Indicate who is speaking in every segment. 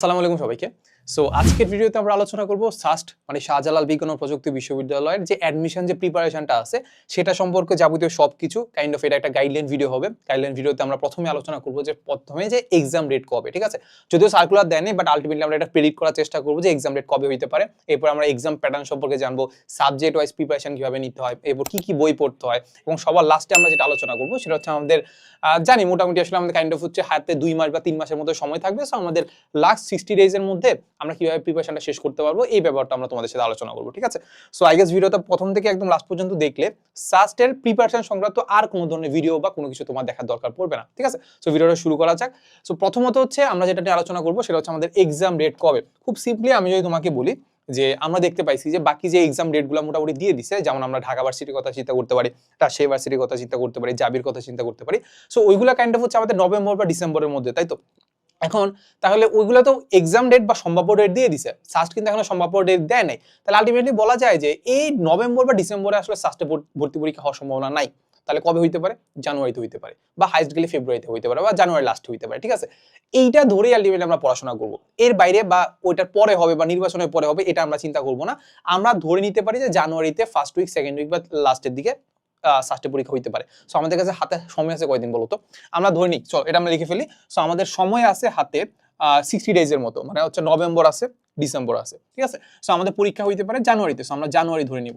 Speaker 1: আসসালামু আলাইকুম সবাইকে। সো আজকের ভিডিওতে আমরা আলোচনা করব সাস্ট মানে শাহজালাল বিজ্ঞান ও প্রযুক্তি বিশ্ববিদ্যালয়ের যে অ্যাডমিশন যে প্রিপারেশনটা আছে, সেটা সম্পর্কে যাবতীয় সব কিছু কাইন্ড অফ এটা একটা গাইডলাইন ভিডিও হবে। গাইডলাইন ভিডিওতে আমরা প্রথমে আলোচনা করব যে প্রথমে যে এক্সাম ডেট কবে, ঠিক আছে? যদিও সার্কুলার দেয়নি বাট আলটিমেটলি আমরা এটা প্রেডিক্ট করার চেষ্টা করব যে এক্সাম ডেট কবে হইতে পারে। এরপর আমরা এক্সাম প্যাটার্ন সম্পর্কে জানব সাবজেক্ট ওয়াইজ প্রিপারেশন কীভাবে নিতে হয়, এরপর কি কি বই পড়তে হয়, এবং সবার লাস্টে আমরা যেটা আলোচনা করব, সেটা হচ্ছে আমাদের জানি মোটামুটি আসলে আমাদের কাইন্ড অফ হচ্ছে হাতে দুই মাস বা তিন মাসের মতো সময় থাকবে। সো আমাদের লাস্ট সিক্সটি ডেজের মধ্যে আমরা কীভাবে প্রিপারেশনটা শেষ করতে পারব, এই ব্যাপারটা আমরা তোমাদের সাথে আলোচনা করব, ঠিক আছে? সো আই গেস ভিডিওটা প্রথম থেকে একদম লাস্ট পর্যন্ত দেখলে সাস্টের প্রিপারেশন সংক্রান্ত আর কোনো ধরনের ভিডিও বা কোনো কিছু তোমার দেখার দরকার পড়বে না, ঠিক আছে? সো ভিডিওটা শুরু করা যাক। সো প্রথমত হচ্ছে আমরা যেটা নিয়ে আলোচনা করব সেটা হচ্ছে আমাদের এক্সাম ডেট কবে। খুব সিম্পলি আমি যদি তোমাকে বলি যে আমরা দেখতে পাইছি যে বাকি যে এক্সাম ডেটগুলো মোটামুটি দিয়ে দিছে, যেমন আমরা ঢাকা ভার্সিটির কথা চিন্তা করতে পারি, রাজশাহী ভার্সিটির কথা চিন্তা করতে পারি, জাবির কথা চিন্তা করতে পারি। সো ওইগুলো কাইন্ড অফ হচ্ছে আমাদের নভেম্বর বা ডিসেম্বরের মধ্যে, তাই তো? এখন তাহলে ওইগুলো তো এক্সাম ডেট বা সম্ভাব্য ডেট দিয়ে দিছে। সাস্ট কিন্তু এখনও সম্ভাব্য ডেট দেয় নাই। তাহলে আলটিমেটলি বলা যায় যে এই নভেম্বর বা ডিসেম্বরে আসলে সাস্টে ভর্তি পরীক্ষা হওয়ার সম্ভাবনা নাই। তাহলে কবে হইতে পারে? জানুয়ারিতে হইতে পারে। বা হাইস্ট গেলে ফেব্রুয়ারিতে হইতে পারে বা জানুয়ারি লাস্টে হইতে পারে, ঠিক আছে? এইটা ধরেই আলটিমেটলি আমরা পড়াশোনা করব। এর বাইরে বা ওইটার পরে হবে বা নির্বাচনের পরে হবে, এটা আমরা চিন্তা করব না। আমরা ধরে নিতে পারি যে জানুয়ারিতে ফার্স্ট উইক সেকেন্ড উইক বা লাস্টের দিকে সাস্টে পরীক্ষা হইতে পারে। সো আমাদের কাছে হাতে সময় আছে কয়দিন বলতো আমরা ধরে নিই, চল, এটা আমরা লিখে ফেলি। সো আমাদের সময় আছে হাতে সিক্সটি ডেজের মতো। মানে হচ্ছে নভেম্বর আছে, ডিসেম্বর আছে, ঠিক আছে? সো আমাদের পরীক্ষা হইতে পারে জানুয়ারিতে। সো আমরা জানুয়ারি ধরে নিব।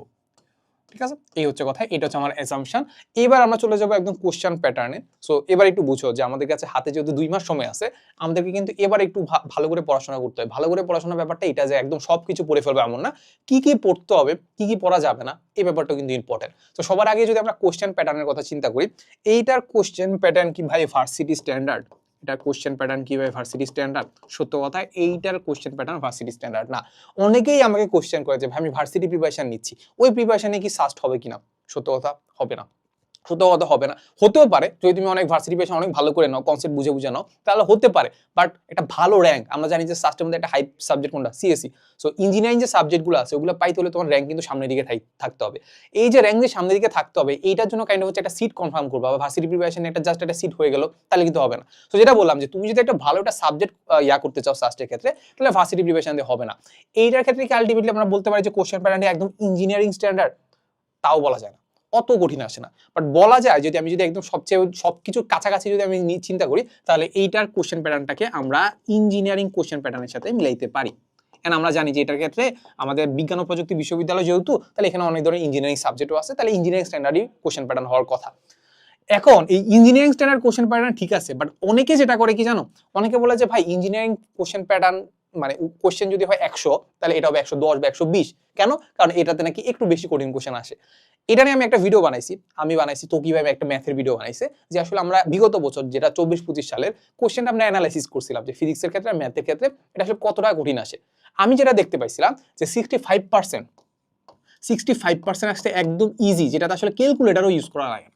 Speaker 1: ঠিক আছে? এই হচ্ছে কথা, এটা হচ্ছে আমার অ্যাসাম্পশন এবার আমরা চলে যাব একদম কোশ্চেন প্যাটার্নে সো এবার একটু বুঝো যে আমাদের কাছে হাতে যেহেতু দুই মাস সময় আছে, আমাদেরকে কিন্তু এবার একটু ভালো করে পড়াশোনা করতে হয়। ভালো করে পড়াশোনার ব্যাপারটা এটা যে একদম সব কিছু পড়ে ফেলবে এমন না। কি কি পড়তে হবে, কি কি পড়া যাবে না এই ব্যাপারটা কিন্তু ইম্পর্টেন্ট তো সবার আগে যদি আমরা কোশ্চেন প্যাটার্নের কথা চিন্তা করি, এইটার কোশ্চেন প্যাটার্ন কি ভাই? ভার্সিটি স্ট্যান্ডার্ড এটার কোশ্চেন প্যাটার্ন কি ভাই ভার্সিটি স্ট্যান্ডার্ড সত্য কথা, এইটার কোশ্চেন প্যাটার্ন ভার্সিটি স্ট্যান্ডার্ড না। অনেকেই আমাকে কোশ্চেন করেছে ভাই, আমি ভার্সিটি প্রিপারেশন নিচ্ছি। ওই প্রিপারেশানে কি সাস্ট হবে কিনা? সত্য কথা, হবে না। সত্য কথা হবে না। হতেও পারে, যদি তুমি অনেক ভার্সিটি পেশা অনেক ভালো করে নাও কনসেপ্ট বুঝে বুঝে নাও, তাহলে হতে পারে। বাট এটা ভালো র্যাঙ্ক আমরা জানি যে সাস্টের মধ্যে একটা হাই সাবজেক্ট কোনটা? সিএসসি সো ইঞ্জিনিয়ারিং যে সাবজেক্টগুলো আছে, ওগুলো পাইতে হলে তোমার র্যাঙ্ক কিন্তু সামনের দিকে থাকতে হবে। এই যে র্যাঙ্ক যে সামনের দিকে থাকতে হবে, এইটার জন্য কাইন্ড হচ্ছে একটা সিট কনফার্ম করবা বা ভার্সিটি প্রিপারেশন একটা জাস্ট একটা সিট হয়ে গেল, তাহলে কিন্তু হবে না। তো যেটা বললাম যে তুমি যদি একটা ভালো একটা সাবজেক্ট ইয়া করতে চাও সাস্টের ক্ষেত্রে, তাহলে ভার্সিটি প্রিপারেশন দিয়ে হবে না। এইটার ক্ষেত্রে কি আলটিমেটলি আমরা বলতে পারি যে কোশ্চেন প্যাটার্নটি একদম ইঞ্জিনিয়ারিং স্ট্যান্ডার্ড তাও বলা যায় না। অত কঠিন আসে না। বাট বলা যায়, যদি আমি যদি একদম সবচেয়ে সবকিছু কাছাকাছি যদি আমি চিন্তা করি, তাহলে এইটার কোশ্চেন প্যাটার্নটাকে আমরা ইঞ্জিনিয়ারিং কোশ্চেন প্যাটার্নের সাথে মিলাইতে পারি। এন্ড আমরা জানি যে এটার ক্ষেত্রে আমাদের বিজ্ঞান ও প্রযুক্তি বিশ্ববিদ্যালয় যেহেতু, তাহলে এখানে অনেক ধরনের ইঞ্জিনিয়ারিং সাবজেক্টও আছে, তাহলে ইঞ্জিনিয়ারিং স্ট্যান্ডার্ডই কোশ্চেন প্যাটার্ন হওয়ার কথা। এখন, এই ইঞ্জিনিয়ারিং স্ট্যান্ডার্ড কোশ্চেন প্যাটার্ন ঠিক আছে বাট অনেকে যেটা করে কি জানো? অনেকে বলে যে, ভাই ইঞ্জিনিয়ারিং কোশ্চেন প্যাটার্ন মানে কোশ্চেন যদি হয় একশো, তাহলে এটা হবে একশো দশ বা একশো বিশ। কেন? কারণ এটাতে নাকি একটু বেশি কঠিন কোশ্চেন আসে। এটা নিয়ে আমি একটা ভিডিও বানাইছি। আমি বানাইছি তো কীভাবে একটা ম্যাথের ভিডিও বানাইছে, যে আসলে আমরা বিগত বছর যেটা চব্বিশ পঁচিশ সালের কোশ্চেনটা আমরা অ্যানালাইসিস করছিলাম, যে ফিজিক্সের ক্ষেত্রে ম্যাথের ক্ষেত্রে এটা আসলে কতটা কঠিন আসে। আমি যেটা দেখতে পাইছিলাম, যে sixty five percent sixty five percent আসতে একদম ইজি যেটাতে আসলে ক্যালকুলেটারও ইউজ করা লাগে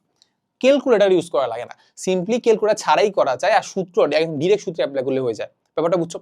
Speaker 1: ক্যালকুলেটার ইউজ করা লাগে না। সিম্পলি ক্যালকুলেটার ছাড়াই করা যায় আর সূত্র ডিরেক্ট সূত্রে অ্যাপ্লাই করলে হয়ে যায়। ব্যাপারটা বুঝছ?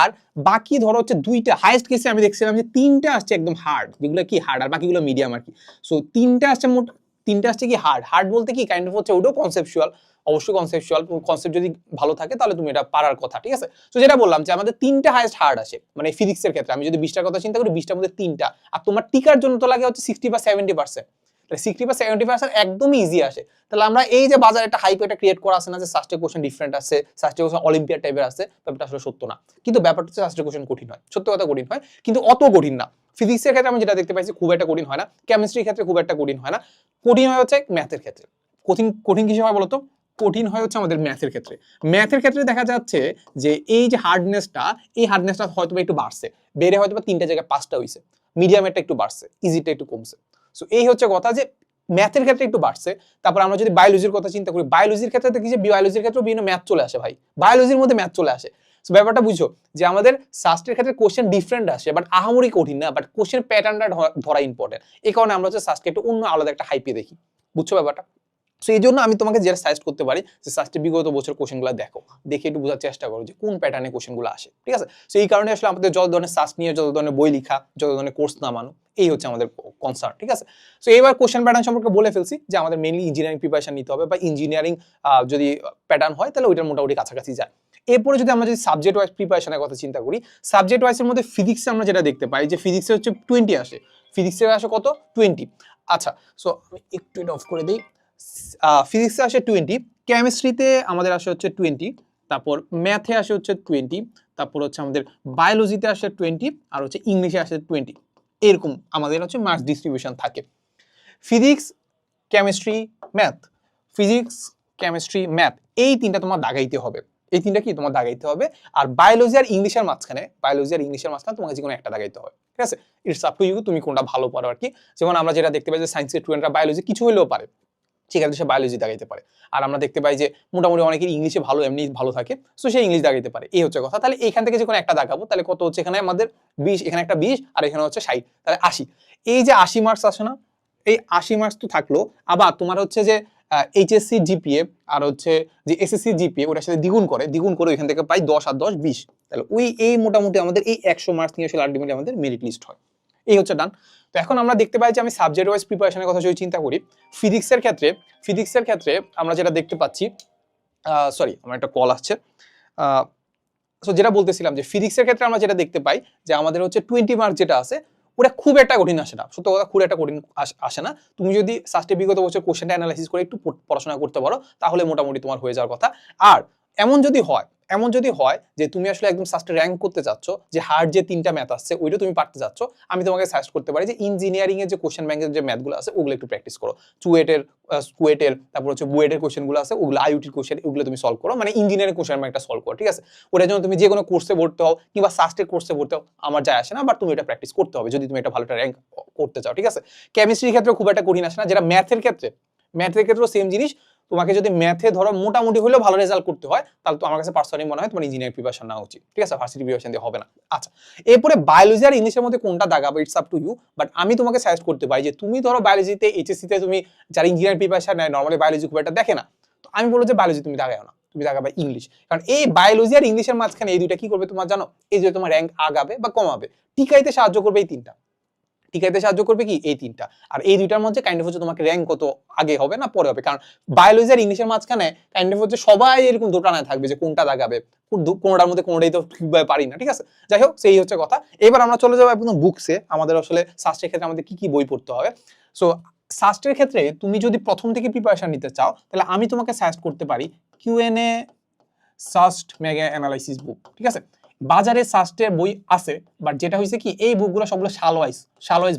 Speaker 1: আর বাকি ধরো হচ্ছে দুইটা হাইয়েস্ট কেসে আমি দেখছিলাম যে তিনটা আসছে একদম হার্ড যেগুলো কি হার্ড আর বাকিগুলো মিডিয়াম আর কি। সো তিনটা আসছে মোট, তিনটা আসছে কি হার্ড হার্ড বলতে কি কাইন্ড অফ হচ্ছে ওটাও কনসেপচুয়াল অবশ্যই কনসেপচুয়াল কনসেপ্ট যদি ভালো থাকে তাহলে তুমি এটা পারার কথা, ঠিক আছে? তো যেটা বললাম যে আমাদের তিনটা হাইয়েস্ট হার্ড আছে মানে ফিজিক্সের ক্ষেত্রে। আমি যদি বিশটার কথা চিন্তা করি, বিশটার মধ্যে তিনটা। আর তোমার টিকার জন্য তো লাগে হচ্ছে সিক্সটি বা সেভেন্টি পার্সেন্ট তাহলে সিক্সটি সেভেন্টি পার্সেন্ট একদমই ইজি আসে। তাহলে আমরা এই যে একটা হাইপ একটা ক্রিয়েট করা আছে না যে সাস্টে কোশ্চেন ডিফারেন্ট আছে সাস্টে কোশ্চেন টাইপের আছে ব্যাপারটা আসলে সত্য না। কিন্তু ব্যাপারটা হচ্ছে সাস্টে কোশ্চেন কঠিন হয়। সত্য কথা কঠিন হয়, কিন্তু অত কঠিন না। ফিজিক্সের ক্ষেত্রে আমি যেটা দেখতে পাইছি খুব একটা কঠিন হয় না। কেমিস্ট্রির ক্ষেত্রে খুব একটা কঠিন হয় না। কঠিন হচ্ছে ম্যাথের ক্ষেত্রে। কঠিন কঠিন কিছু হয় বলতো? কঠিন হয় হচ্ছে আমাদের ম্যাথের ক্ষেত্রে। ম্যাথের ক্ষেত্রে দেখা যাচ্ছে যে এই যে হার্ডনেসটা এই হার্ডনেসটা হয়তো একটু বাড়ছে। বেড়ে হয়তো বা তিনটা জায়গায় পাঁচটা হয়েছে মিডিয়ামেরটা একটু বাড়ছে। ইজিটা একটু কমছে। সো এই হচ্ছে কথা যে ম্যাথের ক্ষেত্রে একটু বাড়ছে। তারপর আমরা যদি বায়োলজির কথা চিন্তা করি বায়োলজির ক্ষেত্রে দেখি যে বায়োলজির ক্ষেত্রে বিভিন্ন ম্যাথ চলে আসে ভাই। বায়োলজির মধ্যে ম্যাথ চলে আসে। সো ব্যাপারটা বুঝো যে আমাদের সাস্টের ক্ষেত্রে কোশ্চেন ডিফারেন্ট আসে বাট আহামরি কঠিন না বাট কোশ্চেন প্যাটার্নটা ধরা ইম্পর্টেন্ট এই কারণে আমরা হচ্ছে শাস্ত্রকে একটু অন্য আলাদা একটা হাইপে দেখি। বুঝছ ব্যাপারটা? সো এই জন্য আমি তোমাকে যেটা সাজেস্ট করতে পারি, যে সাস্টে বিগত বছর কোশ্চেনগুলো দেখো। দেখে একটু বোঝার চেষ্টা করো যে কোন প্যাটার্নে কোশ্চেনগুলো আসে। ঠিক আছে? সো এই কারণে আসলে আমাদের যত ধরনের সাস্ট নিয়ে, যত ধরনের বই লেখা, যত ধরনের কোর্স নামানো, এই হচ্ছে আমাদের কনসার্ন ঠিক আছে? সো এবার কোশ্চেন প্যাটার্ন সম্পর্কে বলে ফেলছি, যে আমাদের মেনলি ইঞ্জিনিয়ারিং প্রিপারেশন নিতে হবে বা ইঞ্জিনিয়ারিং যদি প্যাটার্ন হয়, তাহলে ওইটার মোটামুটি কাছাকাছি যায়। এরপরে যদি আমরা যদি সাবজেক্ট ওয়াইজ প্রিপারেশনের কথা চিন্তা করি সাবজেক্ট ওয়াইজের মধ্যে ফিজিক্সে আমরা যেটা দেখতে পাই, যে ফিজিক্সে হচ্ছে টোয়েন্টি আসে। ফিজিক্সে আসে কত? টোয়েন্টি আচ্ছা সো আমি একটু এটা অফ করে দিই। ফিজিক্সে আসে টোয়েন্টি কেমিস্ট্রিতে আমাদের আসে হচ্ছে টোয়েন্টি তারপর ম্যাথে আসে হচ্ছে টোয়েন্টি তারপর হচ্ছে আমাদের বায়োলজিতে আসে টোয়েন্টি আর হচ্ছে ইংলিশে আসে টোয়েন্টি এরকম আমাদের হচ্ছে মার্কস ডিস্ট্রিবিউশন থাকে। Physics chemistry math physics chemistry math এই তিনটা তোমার দাগাইতে হবে। এই তিনটা কি? তোমার দাগাইতে হবে। আর বায়োলজি আর ইংলিশের মাঝখানে বায়োলজি আর ইংলিশের মাঝখানে তোমাকে যে কোনো একটা দাগাইতে হবে। ঠিক আছে? ইটস আপ টু ইউ তুমি কোনটা ভালো পারো আর কি। যেমন আমরা যেটা দেখতে পাই যে সায়েন্সের স্টুডেন্টরা বায়োলজি কিছু হলেও পারে। সেক্ষেত্রে সে বায়োলজি দাগাইতে পারে। আর আমরা দেখতে পাই যে মোটামুটি অনেকের ইংলিশে ভালো, এমনি ভালো থাকে সো সে ইংলিশ দাগাইতে পারে। এই হচ্ছে কথা। তাহলে এখান থেকে যে কোনো একটা দাগাবো তাহলে কত হচ্ছে? এখানে আমাদের বিশ, এখানে একটা বিশ, আর এখানে হচ্ছে ষাট। তাহলে আশি। এই যে আশি মার্কস আসে না? এই আশি মার্কস তো থাকল। আবার তোমার হচ্ছে যে এইচএসসি জিপিএ আর হচ্ছে যে এসএসসি জিপিএ ওটার সাথে দ্বিগুণ করে। দ্বিগুণ করে ওইখান থেকে পাই দশ আর দশ, বিশ। তাহলে ওই, এই মোটামুটি আমাদের এই একশো মার্কস নিয়ে আসলে আলটিমেটলি আমাদের মেরিট লিস্ট হয়। এই হচ্ছে ডান তো এখন আমরা দেখতে পাই যে আমি সাবজেক্ট ওয়াইজ প্রিপারেশনের কথা যদি চিন্তা করি ফিজিক্সের ক্ষেত্রে ফিজিক্সের ক্ষেত্রে আমরা যেটা দেখতে পাচ্ছি সরি আমার একটা কল আসছে সো যেটা বলতেছিলাম যে ফিজিক্সের ক্ষেত্রে আমরা যেটা দেখতে পাই যে আমাদের হচ্ছে টোয়েন্টি মার্ক যেটা আছে, ওটা খুব একটা কঠিন আসে না। সত্য কথা, খুব একটা কঠিন আস- না। তুমি যদি সাস্টে বিগত বছর কোশ্চেনটা অ্যানালাইসিস করে একটু পড়- পড়াশোনা করতে পারো, তাহলে মোটামুটি তোমার হয়ে যাওয়ার কথা। আর এমন যদি হয়, এমন যদি হয় যে তুমি আসলে একদম সাস্টে র্যাঙ্ক করতে চাচ্ছ, যে হার্ড যে তিনটা ম্যাথ আসছে, ওইটা তুমি পারতে চাচ্ছ, আমি তোমাকে সাজেস্ট করতে পারি যে ইঞ্জিনিয়ারিং এর যে কোশ্চেন ব্যাংকের যে ম্যাথগুলো আছে, ওগুলো একটু প্র্যাকটিস করো। চুয়েটের স্কুয়েটের তারপর হচ্ছে বুয়েটের কোশ্চেনগুলো আছে, ওগুলো আইউটির কোশ্চেন ওগুলো তুমি সলভ করো। মানে ইঞ্জিনিয়ারিং কোশ্চেন ব্যাংকটা সলভ করো, ঠিক আছে? ওটার জন্য তুমি যে কোনো কোর্সে ভর্তি হও, কিংবা সাস্টের কোর্সে ভর্তি হও, আমার যায় আসে না বাট তুমি এটা প্র্যাকটিস করতে হবে, যদি তুমি এটা ভালো একটা র্যাঙ্ক করতে চাও, ঠিক আছে? কেমিস্ট্রির ক্ষেত্রে খুব একটা কঠিন আসে না, যেটা ম্যাথের ক্ষেত্রে ম্যাথের ক্ষেত্রেও সেম জিনিস তোমাকে যদি ম্যাথে ধরো মোটামুটি হলেও ভালো রেজাল্ট করতে হয়, তাহলে তো আমার কাছে পার্সোনালি মনে হয় তোমার ইঞ্জিনিয়ার প্রিপারেশন নেওয়া উচিত। ঠিক আছে? ভার্সিটি প্রিপারেশন দিয়ে হবে না। আচ্ছা এরপরে বায়োলজি আর ইংলিশের মধ্যে কোনটা দাগাবো it's up to you but আমি তোমাকে সাজেস্ট করতে পারি যে তুমি ধরো বায়োলজিতে এইচএসসিতে তুমি যারা ইঞ্জিনিয়ার প্রিপারেশন নেয় নর্মালি বায়োলজি খুব একটা দেখে না, তো আমি বলব যে বায়োলজি তুমি দাগাও না, তুমি দাগাবে ইংলিশ কারণ এই বায়োলজি আর ইংলিশের মাঝখানে এই দুইটা কি করবে তোমার জানো? এই যে তোমার র্যাঙ্ক আগাবে বা কমাবে, টিকাইতে সাহায্য করবে এই তিনটা। টিকাইতে সাহায্য করবে কি? এই তিনটা। আর এই দুইটার মধ্যে কাইন্ড অফ হচ্ছে তোমাকে র্যাঙ্ক কত আগে হবে না পরে হবে। কারণ বায়োলজি আর ইংলিশের মাঝখানে কাইন্ড অফ হচ্ছে সবাই এরকম দোটানায় থাকবে যে কোনটা কোন কোনোটার মধ্যে কোনোটাই তো ঠিকভাবে পারি না, ঠিক আছে? যাই হোক, সেই হচ্ছে কথা। এবার আমরা চলে যাব একদম বুকসে আমাদের আসলে সাস্টের ক্ষেত্রে আমাদের কি কি বই পড়তে হবে। সো শাস্ত্রের ক্ষেত্রে তুমি যদি প্রথম থেকে প্রিপারেশন নিতে চাও, তাহলে আমি তোমাকে সাজেস্ট করতে পারি QnA SUST mega analysis book ঠিক আছে? বাজারে সাস্টের বই আছে বাট যেটা হয়েছে কি, এই বুকগুলো সবগুলো সাল ওয়াইজ সাল ওয়াইজ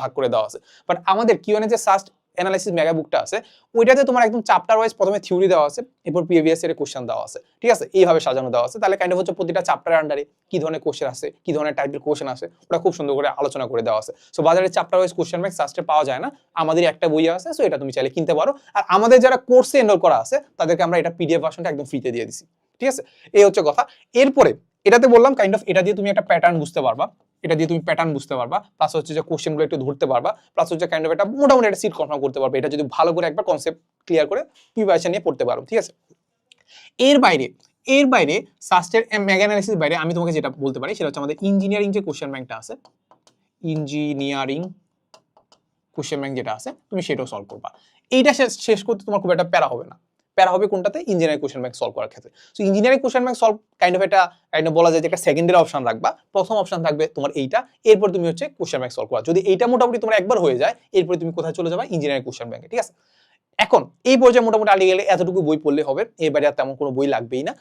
Speaker 1: ভাগ করে দেওয়া আছে। বাট আমাদের কিউএনএ যে সাস্ট অ্যানালাইসিস মেগা বুকটা আছে, ওইটাতে তোমার একদম চ্যাপ্টার ওয়াইজ প্রথমে থিওরি দেওয়া আছে, এরপর প্রিভিয়াস এর কোশ্চেন দেওয়া আছে। ঠিক আছে? এইভাবে সাজানো দেওয়া আছে। তাহলে কাইন্ড অফ হচ্ছে প্রতিটা চ্যাপ্টারের আন্ডারে কি ধরনের কোশ্চেন আছে কি ধরনের টাইপের কোশ্চেন আছে ওটা খুব সুন্দর করে আলোচনা করে দেওয়া আছে। সো বাজারে চ্যাপ্টার ওয়াইজ কোশ্চেন ব্যাংক সাস্টে পাওয়া যায় না, আমাদের একটা বই আছে সো এটা তুমি চাইলে কিনতে পারো। আর আমাদের যারা কোর্সে এনরোল করা আছে, তাদেরকে আমরা এটা পিডিএফ ভার্সনটা একদম ফ্রিতে দিয়ে দিছি। ঠিক আছে? এই হচ্ছে কথা। এরপরে এটাতে বললাম কাইন্ড অফ এটা দিয়ে তুমি একটা প্যাটার্ন বুঝতে পারবা। এটা দিয়ে তুমি প্যাটার্ন বুঝতে পারবা। প্লাস হচ্ছে যে কোশ্চেনগুলো একটু ধরতে পারবা। প্লাস হচ্ছে কাইন্ড অফ একটা মোটামুটি একটা সিট কনফার্ম করতে পারবে। এটা যদি ভালো করে একবার কনসেপ্ট ক্লিয়ার করে প্রিপারেশন নিয়ে পড়তে পারো, ঠিক আছে? এর বাইরে এর বাইরে সাস্টের মেগা অ্যানালিসিস বাইরে আমি তোমাকে যেটা বলতে পারি সেটা হচ্ছে আমাদের ইঞ্জিনিয়ারিং যে কোশ্চেন ব্যাংকটা আছে ইঞ্জিনিয়ারিং কোশ্চেন ব্যাংক যেটা আছে, তুমি সেটাও সলভ করবা। এইটা শেষ করতে তোমার খুব একটা প্যারা হবে না। প্যারা হবে কোনটাতে? ইঞ্জিনিয়ারিং কোশ্চেন ব্যাংক সলভ করার ক্ষেত্রে। So engineering question bank solve kind of এটা কাইন্ড বলা যায় যে একটা সেকেন্ডের অপশন রাখবা। প্রথম অপশন থাকবে তোমার এইটা। এরপর তুমি হচ্ছে কোশ্চেন ব্যাংক সলভ করা। যদি এইটা মোটামুটি তোমার একবার হয়ে যায়, এরপরে তুমি কোথায় চলে যাবে? ইঞ্জিনিয়ারিং কোশ্চেন ব্যাংকে ঠিক আছে? এখন, এই পর্যায়ে মোটামুটি আগে গেলে এতটুকু বই পড়লে হবে। এবারে আর তেমন কোনো বই লাগবেই না।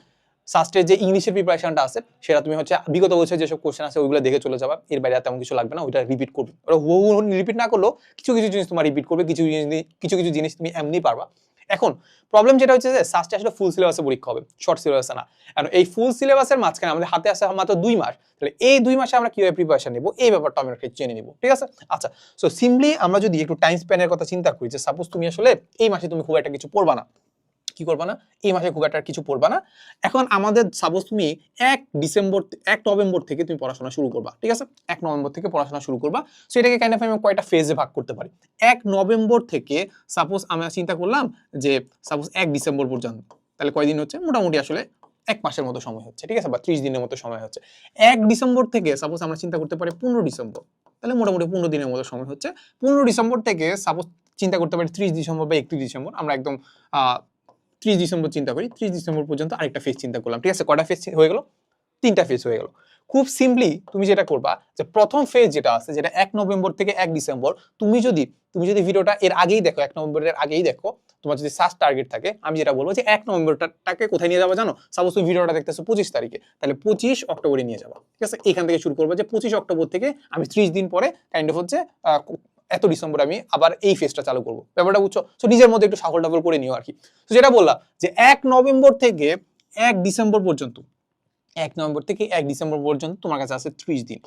Speaker 1: সাস্টের যে ইংলিশের প্রিপারেশনটা আছে, সেটা তুমি হচ্ছে, বিগত বছর যেসব কোশ্চেন আছে, ওইগুলো দেখে চলে যাবা। এর বাইরে তেমন কিছু লাগবে না, ওইটা রিপিট করবে। ওটা হুবহু রিপিট না করলেও কিছু কিছু জিনিস তোমার রিপিট করবে। কিছু জিনিস, কিছু কিছু জিনিস তুমি এমনি পারবা। এখন প্রবলেম যেটা হচ্ছে যে সাস্টে আসলে ফুল সিলেবাসে পরীক্ষা হবে শর্ট সিলেবাসে না। কারণ এই ফুল সিলেবাসের মাঝখানে আমাদের হাতে আসে মাত্র দুই মাস, তাহলে এই দুই মাসে আমরা কীভাবে প্রিপারেশন নেব, এই ব্যাপারটা আমরা জেনে নিব, ঠিক আছে? আচ্ছা সো সিম্পলি আমরা যদি একটু টাইম স্প্যানের কথা চিন্তা করি যে সাপোজ তুমি আসলে এই মাসে তুমি খুব একটা কিছু পড়বা না কি করবা না? এই মাসে খুব একটা কিছু পড়বা না। এখন আমাদের সাপোজ তুমি এক ডিসেম্বর এক নভেম্বর থেকে তুমি পড়াশোনা শুরু করবা, ঠিক আছে? এক নভেম্বর থেকে পড়াশোনা শুরু করবা। সো এটাকে কাইন্ড অফ আমি কয়টা ফেজে ভাগ করতে পারি। এক নভেম্বর থেকে সাপোজ আমরা চিন্তা করলাম যে সাপোজ এক ডিসেম্বর পর্যন্ত, তাহলে কয়দিন হচ্ছে? মোটামুটি আসলে এক মাসের মতো সময় হচ্ছে, ঠিক আছে? বা ত্রিশ দিনের মতো সময় হচ্ছে। এক ডিসেম্বর থেকে সাপোজ আমরা চিন্তা করতে পারি পনেরো ডিসেম্বর, তাহলে মোটামুটি পনেরো দিনের মতো সময় হচ্ছে। পনেরো ডিসেম্বর থেকে সাপোজ চিন্তা করতে পারি ত্রিশ ডিসেম্বর বা একত্রিশ ডিসেম্বর, আমরা একদম ত্রিশ ডিসেম্বর চিন্তা করি, ত্রিশ ডিসেম্বর পর্যন্ত আরেকটা ফেজ চিন্তা করলাম। ঠিক আছে কটা ফেজ হয়ে গেল? তিনটা ফেজ হয়ে গেল। খুব সিম্পলি তুমি যেটা করবা, যে প্রথম ফেজ যেটা আছে, যেটা এক নভেম্বর থেকে এক ডিসেম্বর, তুমি যদি তুমি যদি ভিডিওটা এর আগেই দেখো, এক নভেম্বরের আগেই দেখো, তোমার যদি সার্চ টার্গেট থাকে, আমি যেটা বলব যে এক নভেম্বরটাকে কোথায় নিয়ে যাব জানো? সাপোজ তুমি ভিডিওটা দেখতেছো পঁচিশ তারিখে, তাহলে পঁচিশ অক্টোবরে নিয়ে যাব। ঠিক আছে, এখান থেকে শুরু করব যে পঁচিশ অক্টোবর থেকে আমি ত্রিশ দিন পরে কাইন্ড অফ হচ্ছে এত ডিসেম্বর আমি আবার এই ফেজটা চালু করব। ব্যাপারটা বুঝছ? তো নিজের মধ্যে একটু সাফল টাকল করে নিও আর কি। তো যেটা বললাম যে এক নভেম্বর থেকে এক ডিসেম্বর পর্যন্ত, এক নভেম্বর থেকে এক ডিসেম্বর পর্যন্ত তোমার কাছে আছে ত্রিশ দিন।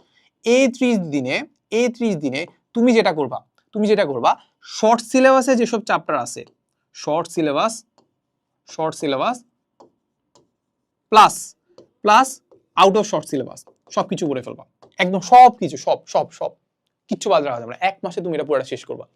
Speaker 1: এই ত্রিশ দিনে, এই ত্রিশ দিনে তুমি যেটা করবা, তুমি যেটা করবা শর্ট সিলেবাসে যেসব চ্যাপ্টার আছে short syllabus short syllabus plus plus out of short syllabus সব কিছু করে ফেলবা। একদম সব কিছু সব সব সব। কিচ্ছু বাদ রাখা যাবে না। এক মাসে তুমি এটা পুরোটা শেষ করবা।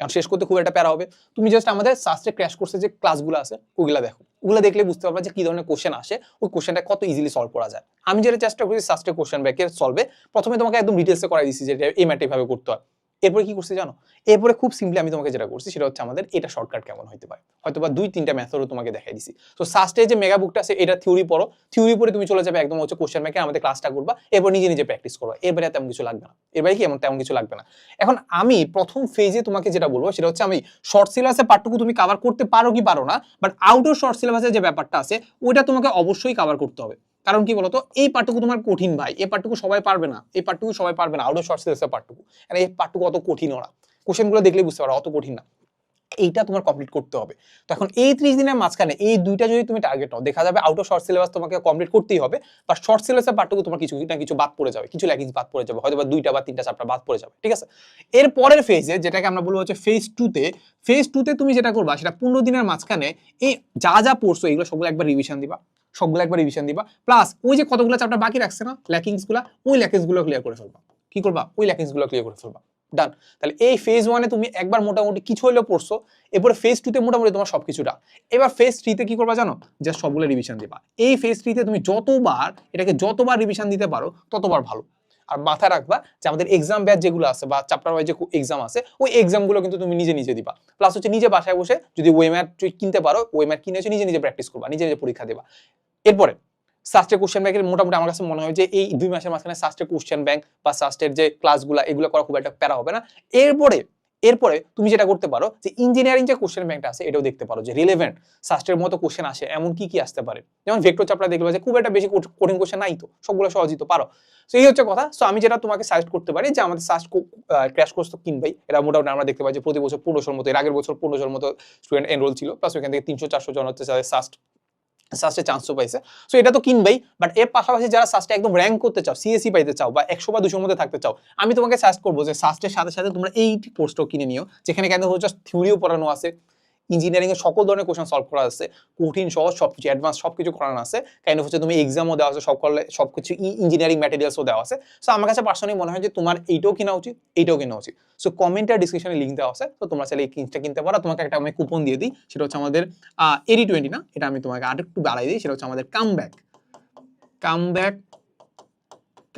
Speaker 1: এখন শেষ করতে খুব একটা প্যারা হবে। তুমি জাস্ট আমাদের সাস্টে ক্র্যাশ করছে যে ক্লাসগুলো আছে, ওগুলা দেখো। ওগুলো দেখলে বুঝতে পারবে যে কি ধরনের কোশ্চেন আসে। ওই কোশ্চেনটা কত ইজিলি সলভ করা যায়। আমি যেটা চেষ্টা করি সাস্টে কোশ্চেন ব্যাকের সলভে প্রথমে তোমাকে একদম ডিটেলসে করাই দিচ্ছি যে এই ম্যাটে এভাবে করতে হয়। এরপরে কি করছি জানো? এরপরে খুব সিম্পলি আমি তোমাকে যেটা করছি সেটা হচ্ছে আমাদের এটা শর্টকাট কেমন হতে পারে। হয়তো বা দুই, তিনটা মেথডও তোমাকে দেখাই দিছি। তো সাস্টে যে মেগা বুকটা আছে, এটা থিওরি পড়ো। থিওরি পরে তুমি চলে যাবে একদম হচ্ছে কোশ্চেন ম্যাকে আমাদের ক্লাসটা করবা। এরপর নিজে নিজে প্র্যাকটিস করবা এরপরে তেমন কিছু লাগবে না। এরপরে কি এমন, তেমন কিছু লাগবে না। এখন আমি প্রথম ফেজে তোমাকে যেটা বলব, সেটা হচ্ছে আমি শর্ট সিলেবাসের পার্টটুকু তুমি কভার করতে পারো কি পারো না বাট আউটডোর শর্ট সিলেবাসের যে ব্যাপারটা আছে, ওইটা তোমাকে অবশ্যই কভার করতে হবে। কারণ কি বলতো? এই পার্টটুকু তোমার কঠিন ভাই। এই পার্টটুকু সবাই পারবে না। এই পার্টটুকু সবাই পারবে না। আউটডোর শর্ট সিলেবাসের পার্টটুকু এই পার্টটুকু অত কঠিন ওরা। কোশ্চেনগুলো দেখলে বুঝতে পারো, অত কঠিন না। এইটা তোমার কমপ্লিট করতে হবে। তো এখন এই ত্রিশ দিনের মাঝখানে এই দুইটা যদি তুমি টার্গেট নাও, দেখা যাবে আউট অফ শর্ট সিলেবাস তোমাকে কমপ্লিট করতেই হবে বা শর্ট সিলেবাসের পার্টটুকু তোমার কিছু না কিছু বাদ পড়ে যাবে, কিছু ল্যাকিংস বাদ পড়ে যাবে হয়তো বা দুইটা বা তিনটা চ্যাপ্টার বাদ পড়ে যাবে, ঠিক আছে? এর পরের ফেজে যেটাকে আমরা বলব হচ্ছে ফেজ টুতে ফেজ টুতে তুমি যেটা করবা, সেটা পনেরো দিনের মাঝখানে এই যা যা পড়ছো, এগুলো সবগুলো একবার রিভিশন দিবা, সবগুলো একবার রিভিশন দিবা প্লাস ওই যে কতগুলো চ্যাপ্টার বাকি রাখছে না ল্যাকিংসগুলা, ওই ল্যাকিংসগুলো ক্লিয়ার করে ফেলবা। কি করবা? ওই ল্যাকিংসগুলো ক্লিয়ার করে ফেলবা। ডান তাহলে এই ফেজ ওয়ানে তুমি একবার মোটামুটি কিছু হলেও পড়ছো, এরপরে ফেজ টুতে মোটামুটি তোমার সবকিছুটা এবার ফেজ থ্রিতে কি করবা জানো? জাস্ট সবগুলো রিভিশন দিবা। এই ফেজ থ্রিতে তুমি যতবার, এটাকে যতবার রিভিশন দিতে পারো, ততবার ভালো। আর মাথায় রাখবা যে আমাদের এক্সাম ব্যাচ যেগুলো আছে বা চ্যাপ্টার ওয়াইজ যে এক্সাম আছে, ওই এক্সামগুলো কিন্তু তুমি নিজে নিজে দিবা। প্লাস হচ্ছে নিজে বাসায় বসে যদি ওয়ে ম্যাট কিনতে পারো ওয়ে ম্যাট কিনে নিজে নিজে প্র্যাকটিস করবা, নিজে নিজে পরীক্ষা দেবা। এরপরে সাস্টের কোশ্চেন ব্যাংকের মোটামুটি আমার কাছে মনে হয় যে এই দুই মাসের মাঝখানে সাস্টের কোশ্চেন ব্যাংক বা সাস্টের যে ক্লাসগুলো এগুলো করা খুব একটা প্যারা হবে না। এরপরে এরপরে তুমি যেটা করতে পারো যে ইঞ্জিনিয়ারিং যে কোশ্চেন ব্যাংকটা আছে, এটাও দেখতে পারো যে রিলেভেন্ট সাস্টের মতো কোশ্চেন আসে, এমন কি কি আসতে পারে? যেমন ভেক্টর চ্যাপ্টার দেখবে যে খুব একটা বেশি কঠ- কঠিন কোশ্চেন নাই তো, সবগুলো সহজই তো পারো। তো এই হচ্ছে কথা। সো আমি যেটা তোমাকে সাজেস্ট করতে পারি যে আমাদের সাস্ট ক্র্যাশ কোর্স তো কিনবেই এটা মোটামুটি আমরা দেখতে পাই যে প্রতি বছর পনেরোশোর মতো, এর আগের বছর পনেরোশোর মতো স্টুডেন্ট এনরোল ছিল। প্লাস ওইখান থেকে তিনশো চারশো জন হচ্ছে সাস্ট সাস্টে চান্সও পাইছে। সো এটা তো কিনবেই বাট এর পাশাপাশি যারা সাস্টে একদম র্যাঙ্ক করতে চাও সিএসি পাইতে চাও বা একশো বা দুশোর মধ্যে থাকতে চাও, আমি তোমাকে সাজেস্ট করব যে সাস্টের সাথে সাথে তোমরা এই কোর্সটাও কিনে নিও, যেখানে কেন হচ্ছে থিওরিও পড়ানো আছে। ইঞ্জিনিয়ারিং এর সকল ধরনের কোশ্চেন সলভ করা আছে, কঠিন, সহজ, সবকিছু অ্যাডভান্স সবকিছু করানো আছে। কাইন্ড হচ্ছে তুমি এক্সামও দেওয়া আছে, সব করলে, সবকিছু ইঞ্জিনিয়ারিং ম্যাটেরিয়ালসও দেওয়া আছে। সো আমার কাছে পার্সোনালি মনে হয় যে তোমার এইটাও কেনা উচিত, এইটাও কেনা উচিত। সো কমেন্ট আর ডিসক্রিপশনে লিঙ্ক দেওয়া আছে, তো তোমরা চাইলে এই জিনিসটা কিনতে পারো। তোমাকে একটা আমি কুপন দিয়ে দিই, সেটা হচ্ছে আমাদের এডি টোয়েন্টি না, এটা আমি তোমাকে আর একটু বাড়াই দিই, সেটা হচ্ছে আমাদের come back come back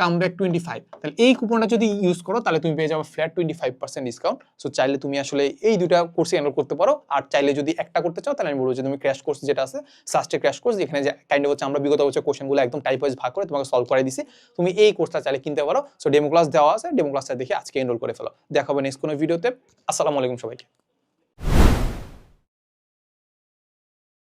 Speaker 1: come back twenty five তাহলে এই কুপনটা যদি ইউজ করো, তাহলে তুমি পেয়ে যাবে flat twenty five percent discount so চাইলে তুমি আসলে এই দুটা কোর্সে এনরোল করতে পারো। আর চাইলে যদি একটা করতে চাও, তাহলে আমি বলব যে তুমি ক্র্যাশ কোর্স যেটা আছে সাস্টে ক্র্যাশ কোর্স যেখানে যে কাইন্ড হচ্ছে আমরা বিগত বছর কোশ্চেনগুলো একদম টাইপ ওয়াইজ ভাগ করে তোমাকে সলভ করে দিছি। তুমি এই কোর্সটা চাইলে কিনতে পারো। সো ডেমো ক্লাস দেওয়া আছে ডেমো ক্লাসটা দেখে আজকে এনরোল করে ফেলো। দেখাবে নেক্সট কোনো ভিডিওতে আসসালামু আলাইকুম সবাইকে।